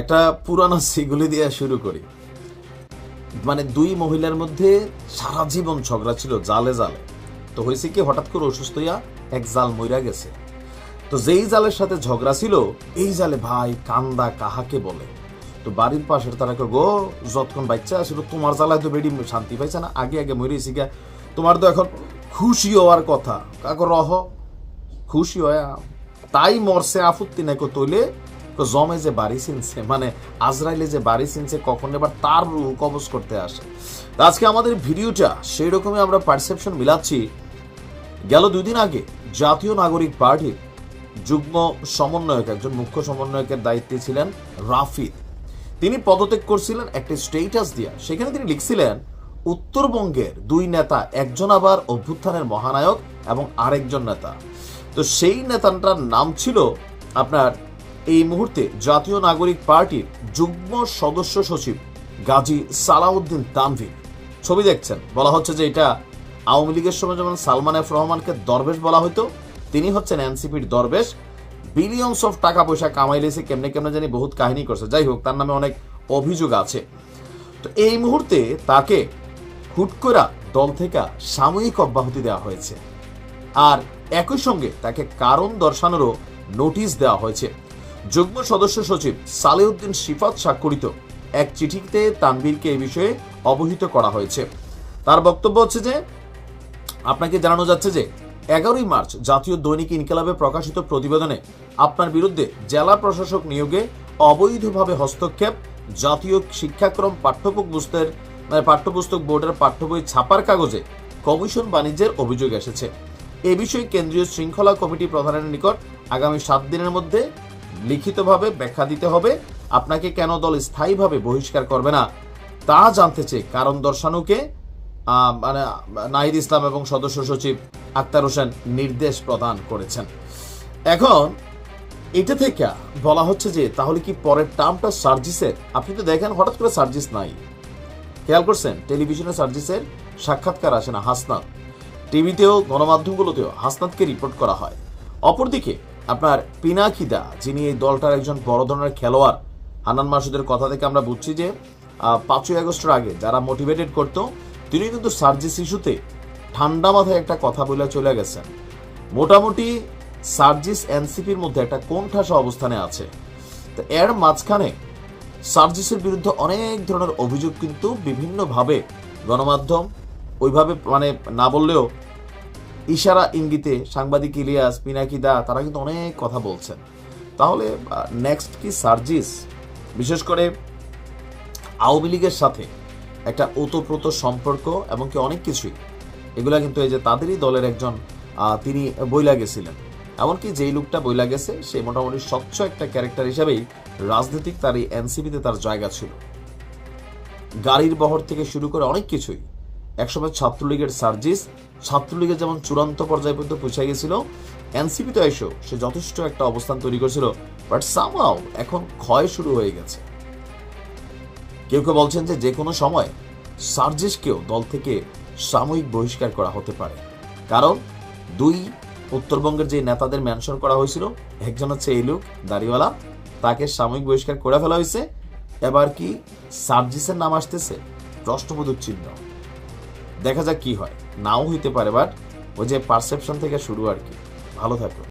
একটা পুরানো সিগুলি দিয়ে শুরু করি। মানে দুই মহিলার মধ্যে সারা জীবন ঝগড়া ছিল জালে জালে। তো হয়েছে কি হঠাৎ করে অসুস্থ হইয়া এক জাল মইরা গেছে। তো যেই জালের সাথে ঝগড়া ছিল এই জালে ভাই কান্দা কাহাকে বলে? তো বাড়ির পাশের তারা কয়, গো যতক্ষণ বাচ্চা ছিল তোমার জ্বালায় তো বেডি শান্তি পাইছে না? আগে আগে মরেছি গা তোমার তো এখন খুশি হওয়ার কথা। কাকো রহ। খুশি হয়া। তাই মরছে আফুত্তি নাকি তৈলে তো জমে যে বাড়ি চিনছে মানে আজরাইলে যে বাড়ি চিনছে, কখন এবার তার রূহ কবজ করতে আসে। তো আজকে আমাদের ভিডিওটা সেই রকমই আমরা পারসেপশন মিলাচ্ছি। গেল দুদিন আগে জাতীয় নাগরিক পার্টির যুগ্ম সমন্বয়ক, একজন মুখ্য সমন্বয়কের দায়িত্বে ছিলেন রাফিদ। তিনি পদত্যাগ করছিলেন একটি স্টেটাস দিয়া। সেখানে তিনি লিখছিলেন, উত্তরবঙ্গের দুই নেতা একজন আবার অভ্যুত্থানের মহানায়ক এবং আরেকজন নেতা। তো সেই নেতাটার নাম ছিল আপনার এই মুহূর্তে জাতীয় নাগরিক পার্টির যুগ্ম সদস্য সচিব গাজী সালাউদ্দিন তানভীর ছবি দেখছেন। বলা হচ্ছে যে এটা আওয়ামী লীগের সময় যেমন সালমান এফ রহমানকে দরবেশ বলা হতো তিনি হচ্ছেন এনসিপির দরবেশ। বিলিয়নস অফ টাকা পয়সা কামাইলেছে কেমনে কেমনে জানি বহুত কাহিনী করছে। যাই হোক, তার নামে অনেক অভিযোগ আছে। তো এই মুহূর্তে তাকে হুট করে দল থেকে সাময়িক অব্যাহতি দেওয়া হয়েছে। আর একই সঙ্গে তাকে কারণ দর্শানোরও নোটিশ দেওয়া হয়েছে। যুগ্ম সদস্য সচিব সালেউদ্দিন সিফাত স্বাক্ষরিত এক চিঠিতে তানভীরকে এ বিষয়ে অবহিত করা হয়েছে। তার বক্তব্য হচ্ছে যে, আপনাকে জানানো যাচ্ছে যে, এগারোই মার্চ জাতীয় দৈনিক ইনকিলাবে প্রকাশিত প্রতিবেদনে আপনার বিরুদ্ধে জেলা প্রশাসক নিয়োগে অবৈধভাবে হস্তক্ষেপ, জাতীয় শিক্ষাক্রম পাঠ্যপুস্তকের মানে পাঠ্যপুস্তক বোর্ডের পাঠ্য বই ছাপার কাগজে কমিশন বাণিজ্যের অভিযোগ এসেছে। এ বিষয়ে কেন্দ্রীয় শৃঙ্খলা কমিটি প্রধানের নিকট আগামী সাত দিনের মধ্যে লিখিতভাবে ব্যাখ্যা দিতে হবে। আপনাকে কেন দল স্থায়ীভাবে বহিষ্কার করবে না, তা জানতে চেয়ে কারণ দর্শানোকে মানে নাহিদ ইসলাম এবং সদস্য সচিব আক্তার হোসেন নির্দেশ প্রদান করেছেন। এখন, এটা থেকে বলা হচ্ছে যে, তাহলে কি পরের টার্মটা সার্জিসের? আপনি তো দেখেন, হঠাৎ করে সার্জিস নাই। খেয়াল করছেন? টেলিভিশনে সার্জিসের সাক্ষাৎকার আসে না, হাসনাত। টিভিতেও, গণমাধ্যমগুলোতেও হাসনাতকে রিপোর্ট করা হয়। অপরদিকে আপনার পিনাকিদা, যিনি এই দলটার একজন বড় ধরনের খেলোয়াড় হানান মাসুদের কথা থেকে আমরা বুঝছি যে পাঁচই আগস্টের আগে যারা মোটিভেটেড করত, তিনি কিন্তু সার্জিস ইস্যুতে ঠান্ডা মাথায় একটা কথা বলে চলে গেছেন। মোটামুটি সার্জিস এনসিপির মধ্যে একটা কোণঠাসা অবস্থানে আছে। তো এর মাঝখানে সার্জিসের বিরুদ্ধে অনেক ধরনের অভিযোগ কিন্তু বিভিন্নভাবে গণমাধ্যম, ওইভাবে মানে না বললেও ইশারা ইঙ্গিতে সাংবাদিক ইলিয়াস, পিনাকি দা, তারা কিন্তু অনেক কথা বলছেন। তাহলে নেক্সট কি সার্জিস? বিশেষ করে আওয়ামী লীগের সাথে একটা ওতপ্রোত সম্পর্ক এবং কি অনেক কিছুই। এগুলা কিন্তু এই যে তাদেরই দলের একজন তিনি বইলা গেছিলেন। এমনকি যেই লোকটা বইলা গেছে, সে মোটামুটি স্বচ্ছ একটা ক্যারেক্টার হিসাবেই রাজনৈতিক তার এই এনসিপিতে তার জায়গা ছিল। গাড়ির বহর থেকে শুরু করে অনেক কিছুই একসময় ছাত্রলীগের সার্জিস, ছাত্রলীগের যেমন চূড়ান্ত পর্যায়ে পর্যন্ত পৌঁছে গেছিল এনসিপি তো এসেও সে যথেষ্ট একটা অবস্থান তৈরি করেছিল বাট সামাও এখন ক্ষয় শুরু হয়ে গেছে। কেউ কেউ বলছেন যে যে কোনো সময় সার্জিসকেও দল থেকে সাময়িক বহিষ্কার করা হতে পারে। কারণ দুই উত্তরবঙ্গের যে নেতাদের মেনশন করা হয়েছিল, একজন হচ্ছে এই লোক, দাড়িওয়ালা, তাকে সাময়িক বহিষ্কার করে ফেলা হয়েছে। এবার কি সার্জিসের নাম আসতেছে? প্রশ্নবোধক চিহ্ন। দেখা যাক কি হয়। নাও হইতে পারে বাট ওই যে পারসেপশন থেকে শুরু আর কি। ভালো থাকো।